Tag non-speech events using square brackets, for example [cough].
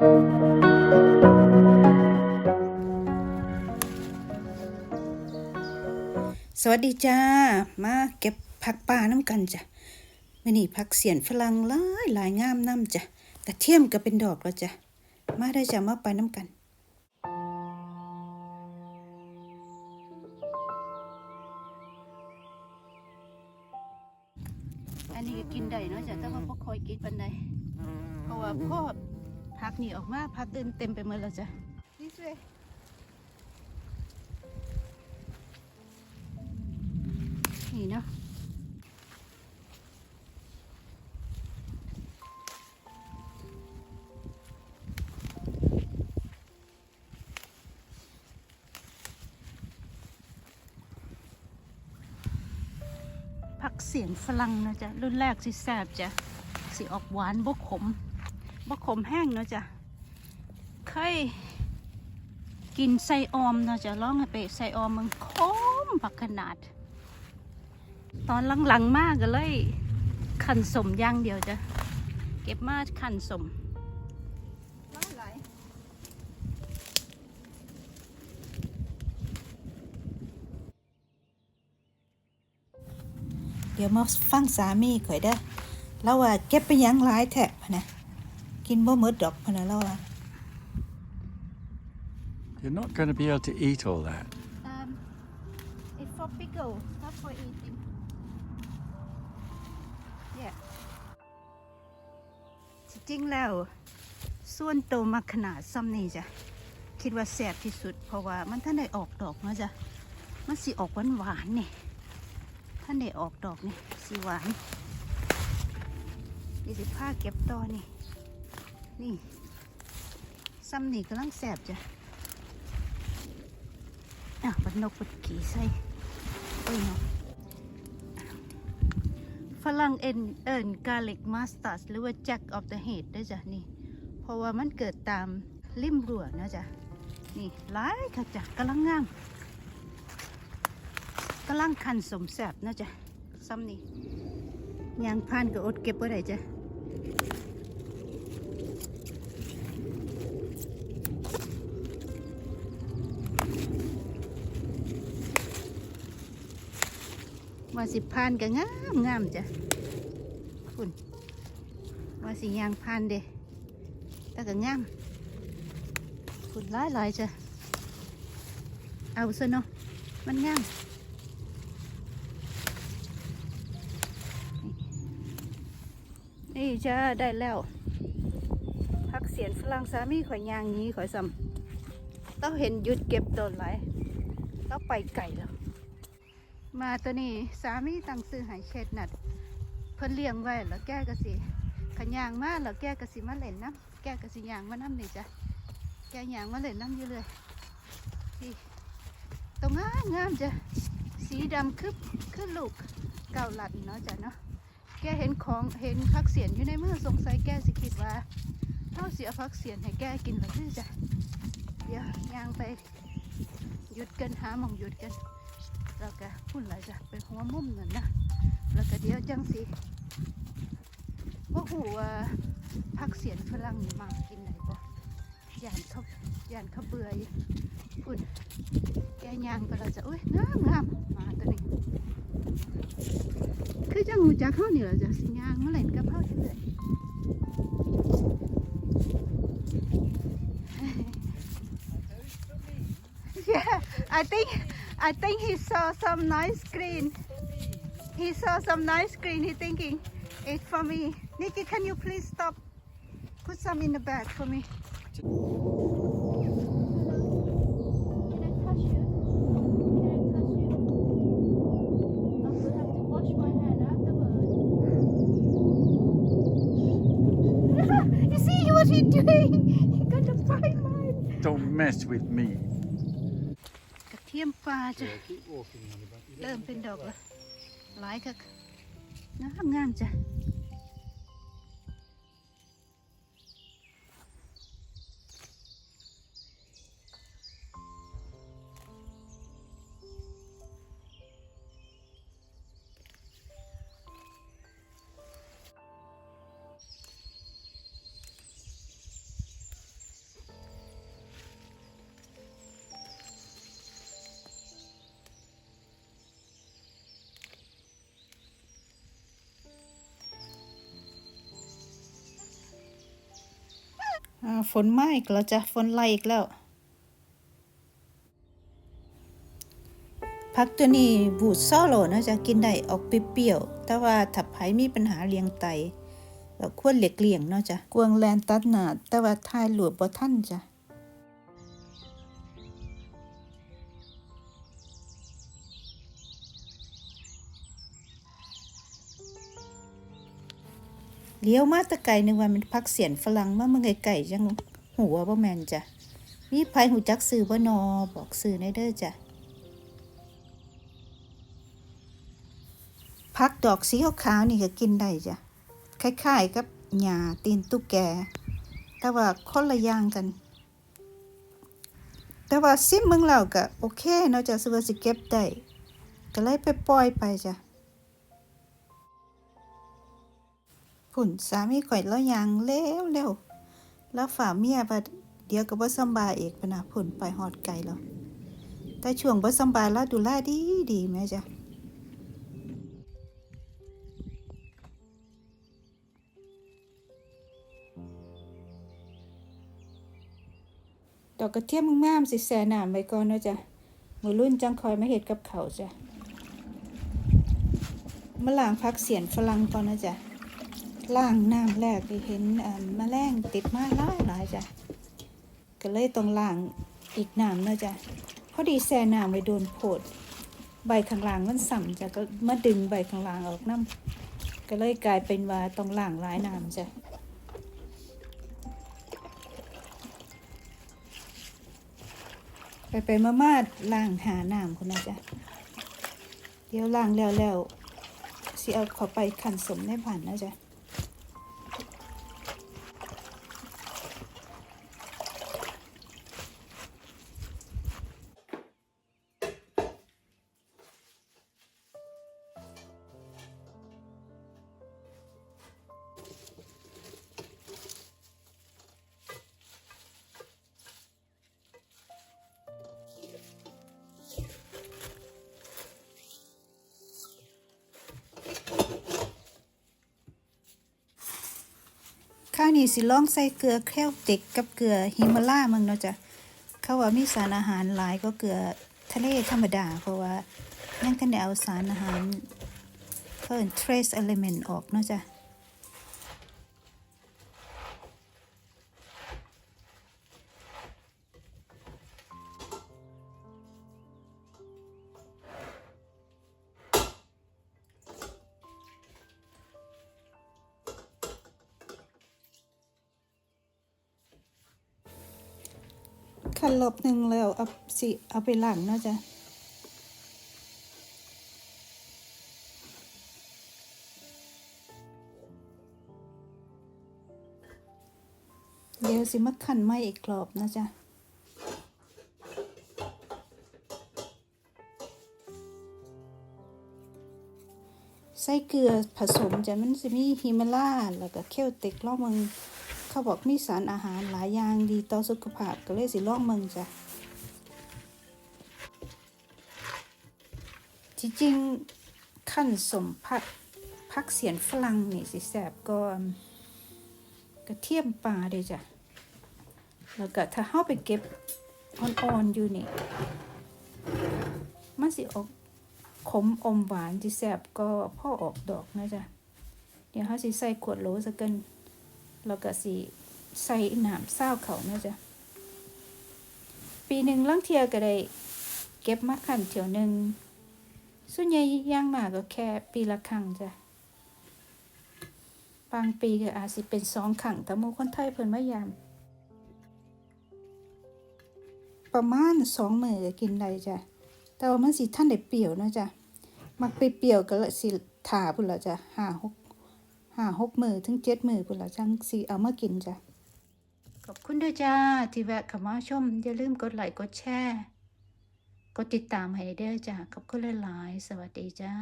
สวัสดีจ้า มาเก็บผักป่าน้ำกันจ้ะมื่อนี้ผักเสียนฝรั่งหลายหลายงามน้ำจ้ะกระเทียมก็เป็นดอกแล้วจ้ะ มาได้จ้ะมาไปน้ำกันอันนี้ก็กินได้เนาะจ้ะแต่ว่าพ่อคอยกินปันใดเพราะว่าพ่อ พักนี่ออกมาพักอื่นเต็มไปหมดแล้วจ้ะนี่สวยนี่เนาะผักเสียงฝรั่งเนาะจ้ะรุ่นแรกสิแซ่บจ้ะ สิออกหวานบ่ขมบ่ขมแห้งเนาะจ้ะ เคยกินไส้ออมเนาะจ้ะลองให้ไปไส้ออมมันขมผักขนาด ตอนหลังๆมากก็เลยขันสมย่างเดียวจ้ะเก็บมาขันสมเดี๋ยวมาฟังสามีข่อยเด้อเราว่าเก็บไปยังหลายแทะนะกินบ่หมดดอกพนะเราว่า You're not going to be able to eat all that. um it's for pickle not for eating yeah จริงแล้ว ส่วนโตมาขนาดซ้ำนี่จ้ะ คิดว่าแซ่บที่สุด เพราะว่ามันท่านได้ออกดอกเนาะจ้ะ มันสิออกหวานหวานนี่ท่านได้ออกดอกนี่สีหวานนี่สิผ้าเก็บต่อนี่ นี่ซ้ำนี่กำลังแซ่บจ้ะ อะบัดนกบัดขี่ใส่โอ้ยเนาะฝรั่งเอ็นเอิญกาลิกมาสตัสหรือว่าแจ็คออฟเดอะเฮดได้จ้ะนี่ เพราะว่ามันเกิดตามริมรั้วนะจ๊ะ นี่หลายค่ะจ้ะกำลังงามกำลังคันสมแสบนะจ๊ะซ้ำนี่ยางพานก็อดเก็บไว้ได้จ้ะ ว่าสิพานก็งามงามจ้ะคุณว่าสิยางพานเด้แต่ก็งามคุณหลายหลายๆจ้ะเอาซะเนาะมันงามนี่จ้าได้แล้วพักเสียนฝรั่งสามีข่อยยางนี้ข่อยซ้ำต้องเห็นหยุดเก็บโดนไหลายต้องไปไก่แล้ว มาตัวนี้สามีตั้งซื้อใหายเช็ดนัดเพิ่นเลี้ยงไว้แล้วแก้ก็สิขยางมาแล้วแก้ก็สิมาเล่นน้ำแก้ก็สิยางมาน้ำนี่จ้ะแก้ยางมาเล่นน้ำอยู่เลยนี่ตรงงามงามจ้ะสีดำคือคือลูกเก่าหลัดเนาะจ้ะเนาะแกเห็นของเห็นพักเสียนอยู่ในมือสงสัยแกสิคิดว่าเท่าเสียพักเสียนให้แกกินหรือจ้ะเดี๋ยวยางไปหยุดกันหาหมองหยุดกัน แล้วก็พุ่นไหลายจ้ะไปหัวมุมนั่นนะแล้วก็เดี๋ยวจังสิว่าหูว่าพักเสียนฝรั่งมากินไหนบ่ยานเขายานเขาเบื่อยพุ่นแกยางไปเราจะอุ้ยงามงามมาตัวนี้คือจังหูจักเข้านี่เราจะสิยางมาเล่นกับเขาเรื่อย Yeah, I think I think he saw some nice green. He saw some nice green. He thinking it's for me. Nikki, can you please stop? Put some in the bag for me. Can I touch you? Can I touch you? I will have to wash my hand afterwards. [laughs] you see what he's doing? [laughs] He got a fine line. Don't mess with me. กระเทียมปลาจ้ะ keep walking on about เริ่มเป็นดอกแล้วหลายค่ะงามงามจ้ะ ฝนมาอีกแล้วจ้ะฝนไล่อีกแล้วพักตัวนี้บูดซ่อโหลนะจะกินได้ออกเปรี้ยวแต่ว่าถ้าไผมีปัญหาเลี้ยงไตก็ควรเหลียกเลี่ยงเนาะจ้ะกวางแลนตัดหนาแต่ว่าทายหลวบบ่ท่านจ้ะ เลี้ยวมาตะไกลนึงว่ามันพักเสียนฝรั่งมาเมื่อไก่จังหัวบ่แมนจ้ะมีไผหูจักซื้อบ่นอบอกซื้อในเด้อจ้ะพักดอกสีขาวๆนี่ก็กินได้จ้ะคล้ายๆกับหญ้าตีนตุ๊กแก แต่ว่าคนละอย่างกัน แต่ว่าซิมเมืองเราก็โอเคเนาะจ้ะสึว่าสิเก็บได้ก็เลยไปปล่อยไปจ้ะ ผุ่นสามีข่อยแล้วยางเร็วเร็วๆแล้วฝ่าเมียบัดเดี๋ยวก็บ่สบายอีกปะนะผุ่นไปฮอดไกลแล้ว แต่ช่วงบ่สบายแล้วดูแลดีดีแม่จ้ะดอกกระเทียมงามๆสิแซ่น้ำไว้ก่อนเนาะจ้ะมือรุ่นจังคอยมาเฮ็ดกับเขาจ้ะมาล้างผักเสียนฝรั่งก่อนนะจ้ะ ล้างน้ำแรกไปเห็นเอ่อแมลงติดมาหลายหลายจ้ะก็เลยต้องล้างอีกน้ำเนาะจ้ะพอดีแซ่น้ำไว้โดนโพด ใบข้างล่างมันสั่มจ้ะก็มาดึงใบข้างล่างออกน้ำก็เลยกลายเป็นว่าต้องล้างหลายน้ำจ้ะไปไปมามาล้างหาน้ำคุณนะจ๊ะเดี๋ยวล้างแล้วแล้วสิเอาขาไปขันสมในผ่านนะจ๊ะ นี้สิลองใส่เกลือแคลติกกับเกลือฮิมาลามึงเนาะจ้ะเขาว่ามีสารอาหารหลายก็เกลือทะเลธรรมดา เพราะว่ายังกันได้เอาสารอาหารเพิ่น trace element ออกเนาะจ้ะ ขันลบหนึ่งแล้วเอาสิเอาไปหลังเนาะจ้ะเดี๋ยวสิมาขันไม่อีกรอบนะจ๊ะใส่เกลือผสมจะมันจะมีฮิมาลาแล้วก็เคลติกล่อมึง เขาบอกมีสารอาหารหลายอย่างดีต่อสุขภาพก็เลยสิลองเมืองจ้ะจริงๆขั้นสมพักพักเสียนฝรั่งนี่สิแสบก่อนกระเทียมปลาเด้จ้ะแล้วก็ถ้าเข้าไปเก็บอ่อนๆอยู่นี่มันสิออกขมอมหวานที่แสบก็พ่อออกดอกนะจ๊ะเดี๋ยวเขาสิใส่ขวดโหลสักกัน แล้วก็สิใส่น้ำเศร้าเขาเนาะจ้ะ ปีหนึ่งลังเทียก็ได้เก็บมาขันเที่ยวหนึ่งส่วนใหญ่ย่างมาก็แค่ปีละครั้งจ้ะ บางปีก็อาจสิเป็นสองครั้งแต่หมู่คนไทยเพิ่นมายาม ประมาณสองมื้อก็กินได้จ้ะ แต่ว่ามันสิท่านได้เปรี้ยวเนาะจ้ะ มักไปเปรี้ยวก็ลยสิถ่าพุ่นละจ้ะห้าหก หาหกมือถึงเจ็ดมือพุ่นละจังสีเอามากินจ้ะ ขอบคุณด้วยจ้า ที่แวะเข้ามาชม อย่าลืมกดไลค์กดแชร์ กดติดตามให้เด้อจ้าขอบคุณหลายๆ สวัสดีจ้า